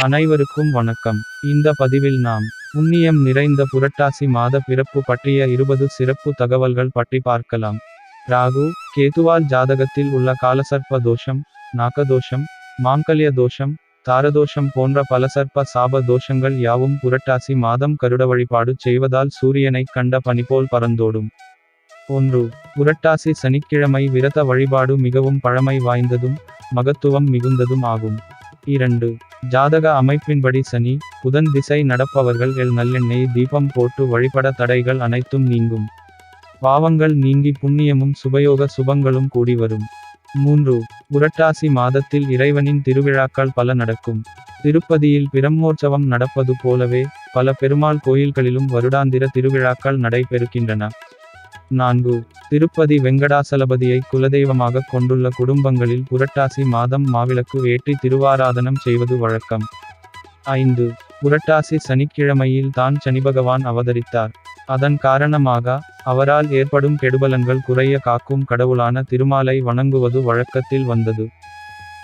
அனைவருக்கும் வணக்கம். இந்த பதிவில் நாம் புண்ணியம் நிறைந்த புரட்டாசி மாத பிறப்பு பற்றிய இருபது சிறப்பு தகவல்கள் பற்றி பார்க்கலாம். ராகு கேதுவால் ஜாதகத்தில் உள்ள காலசர்ப்ப தோஷம் நாக்கதோஷம் மாங்கல்ய தோஷம் தாரதோஷம் போன்ற பல சர்ப்ப சாப தோஷங்கள் யாவும் புரட்டாசி மாதம் கருட வழிபாடு செய்வதால் சூரியனைக் கண்ட பனிபோல் பறந்தோடும். ஒன்று புரட்டாசி சனிக்கிழமை விரத வழிபாடு மிகவும் பழமை வாய்ந்ததும் மகத்துவம் மிகுந்ததும் ஆகும். இரண்டு ஜாதக அமைப்பின்படி சனி புதன் திசை நடப்பவர்கள் எல் நல்லெண்ணெய் தீபம் போட்டு வழிபட தடைகள் அனைத்தும் நீங்கும். பாவங்கள் நீங்கி புண்ணியமும் சுபயோக சுபங்களும் கூடி வரும். மூன்று புரட்டாசி மாதத்தில் இறைவனின் திருவிழாக்கள் பல நடக்கும். திருப்பதியில் பிரம்மோற்சவம் நடப்பது போலவே பல பெருமாள் கோயில்களிலும் வருடாந்திர திருவிழாக்கள் நடைபெறுகின்றன. நான்கு திருப்பதி வெங்கடாசலபதியை குலதெய்வமாக கொண்டுள்ள குடும்பங்களில் புரட்டாசி மாதம் மாவிளக்கு ஏற்றி திருவாராதனம் செய்வது வழக்கம். ஐந்து புரட்டாசி சனிக்கிழமையில் தான் சனிபகவான் அவதரித்தார். அதன் காரணமாக அவரால் ஏற்படும் கெடுபலன்கள் குறைய காக்கும் கடவுளான திருமாலை வணங்குவது வழக்கத்தில் வந்தது.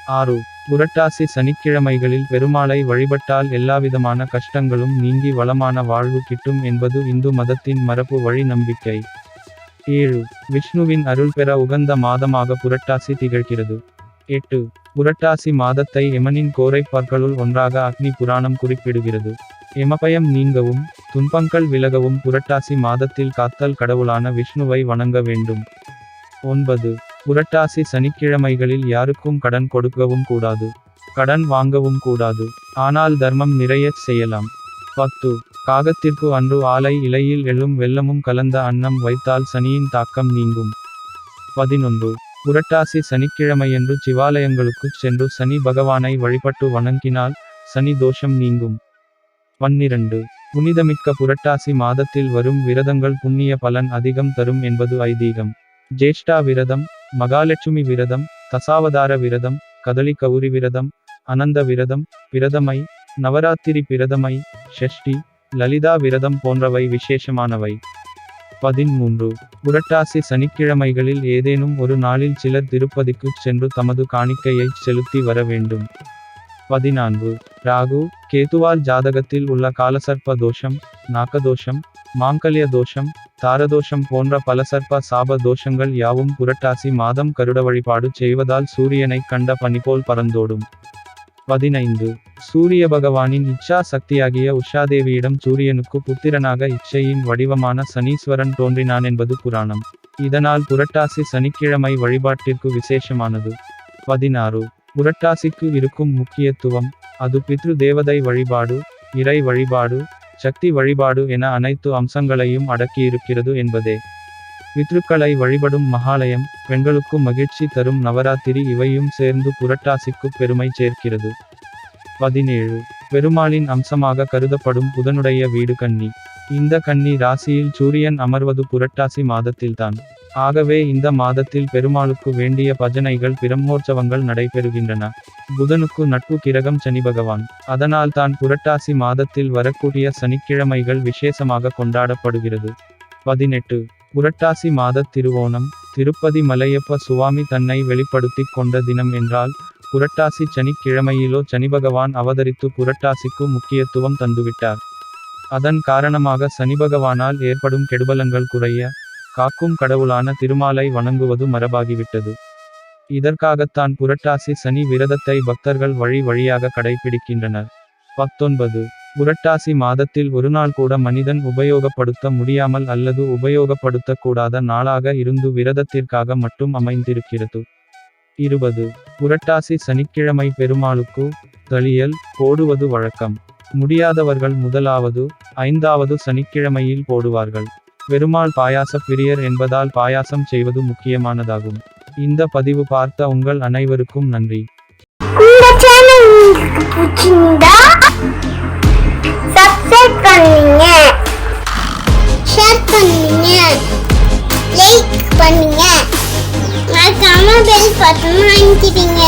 ஆறு. புரட்டாசி சனிக்கிழமைகளில் பெருமாளை வழிபட்டால் எல்லாவிதமான கஷ்டங்களும் நீங்கி வளமான வாழ்வு கிட்டும் என்பது இந்து மதத்தின் மரபு வழி நம்பிக்கை. ஏழு. விஷ்ணுவின் அருள் பெற உகந்த மாதமாக புரட்டாசி திகழ்கிறது. எட்டு. புரட்டாசி மாதத்தை எமனின் கோரை ஒன்றாக அக்னி புராணம் குறிப்பிடுகிறது. எமபயம் நீங்கவும் துன்பங்கள் விலகவும் புரட்டாசி மாதத்தில் காத்தல் கடவுளான விஷ்ணுவை வணங்க வேண்டும். ஒன்பது. புரட்டாசி சனிக்கிழமைகளில் யாருக்கும் கடன் கொடுக்கவும் கூடாது. கடன் வாங்கவும் கூடாது. ஆனால் தர்மம் நிறைய செய்யலாம். பத்து. காகத்திற்கு அன்று ஆலை இலையில் எழும் வெள்ளமும் கலந்த அன்னம் வைத்தால் சனியின் தாக்கம் நீங்கும். பதினொன்று. புரட்டாசி சனிக்கிழமையன்று சிவாலயங்களுக்குச் சென்று சனி பகவானை வழிபட்டு வணங்கினால் சனி தோஷம் நீங்கும். பன்னிரண்டு. புனிதமிக்க புரட்டாசி மாதத்தில் வரும் விரதங்கள் புண்ணிய பலன் அதிகம் தரும் என்பது ஐதீகம். ஜேஷ்டா விரதம் மகாலட்சுமி விரதம் தசாவதார விரதம் கதலி கௌரி விரதம் அனந்த விரதம் பிரதமை நவராத்திரி பிரதமை ஷஷ்டி லலிதா விரதம் போன்றவை விசேஷமானவை. பதிமூன்று புரட்டாசி சனிக்கிழமைகளில் ஏதேனும் ஒரு நாளில் சிலர் திருப்பதிக்குச் சென்று தமது காணிக்கையைச் செலுத்தி வர வேண்டும். பதினான்கு. ராகு கேதுவால் ஜாதகத்தில் உள்ள காலசர்ப்ப தோஷம் நாக்கதோஷம் மாங்கல்ய தோஷம் தாரதோஷம் போன்ற பல சர்ப்ப சாப தோஷங்கள் யாவும் புரட்டாசி மாதம் கருட வழிபாடு செய்வதால் சூரியனை கண்ட பனிபோல் பறந்தோடும். பதினைந்து. சூரிய பகவானின் இச்சா சக்தியாகிய உஷாதேவியிடம் சூரியனுக்கு புத்திரனாக இச்சையின் வடிவமான சனீஸ்வரன் தோன்றினான் என்பது புராணம். இதனால் புரட்டாசி சனிக்கிழமை வழிபாட்டிற்கு விசேஷமானது. பதினாறு. புரட்டாசிக்கு இருக்கும் முக்கியத்துவம் அது பித்ரு தேவதை வழிபாடு இறை வழிபாடு சக்தி வழிபாடு என அனைத்து அம்சங்களையும் அடக்கியிருக்கிறது என்பதே. பித்ருக்களை வழிபடும் மகாலயம் பெண்களுக்கு மகிழ்ச்சி தரும் நவராத்திரி இவையும் சேர்ந்து புரட்டாசிக்கு பெருமை சேர்க்கிறது. பதினேழு பெருமாளின் அம்சமாக கருதப்படும் புதனுடைய வீடு கன்னி. இந்த கன்னி ராசியில் சூரியன் அமர்வது புரட்டாசி மாதத்தில்தான். ஆகவே இந்த மாதத்தில் பெருமாளுக்கு வேண்டிய பஜனைகள் பிரம்மோற்சவங்கள் நடைபெறுகின்றன. புதனுக்கு நட்பு கிரகம் சனி பகவான். அதனால் தான் புரட்டாசி மாதத்தில் வரக்கூடிய சனிக்கிழமைகள் விசேஷமாக கொண்டாடப்படுகிறது. பதினெட்டு. புரட்டாசி மாத திருவோணம். திருப்பதி மலையப்ப சுவாமி தன்னை வெளிப்படுத்திக் கொண்ட தினம் என்றால் புரட்டாசி சனிக்கிழமையிலோ சனிபகவான் அவதரித்து புரட்டாசிக்கு முக்கியத்துவம் தந்துவிட்டார். அதன் காரணமாக சனிபகவானால் ஏற்படும் கெடுபலங்கள் குறைய காக்கும் கடவுளான திருமாலை வணங்குவது மரபாகிவிட்டது. இதற்காகத்தான் புரட்டாசி சனி விரதத்தை பக்தர்கள் வழி வழியாக கடைபிடிக்கின்றனர். பத்தொன்பது. புரட்டாசி மாதத்தில் ஒருநாள் கூட மனிதன் உபயோகப்படுத்த முடியாமல் அல்லது உபயோகப்படுத்தக்கூடாத நாளாக இருந்து விரதத்திற்காக மட்டும் அமைந்திருக்கிறது. இருபது. புரட்டாசி சனிக்கிழமை பெருமாளுக்கு தளியல் போடுவது வழக்கம். முடியாதவர்கள் முதலாவது ஐந்தாவது சனிக்கிழமையில் போடுவார்கள். பெருமாள் பாயாச பிரியர் என்பதால் பாயாசம் செய்வது முக்கியமானதாகும். இந்த பதிவு பார்த்த உங்கள் அனைவருக்கும் நன்றி. இந்த சேனல் உங்களுக்கு பிடிச்சிருந்தா சப்ஸ்கிரைப் பண்ணுங்க. ஷேர் பண்ணுங்க. லைக் பண்ணுங்க. பத்திரமா அனுப்பிச்சிட்டீங்க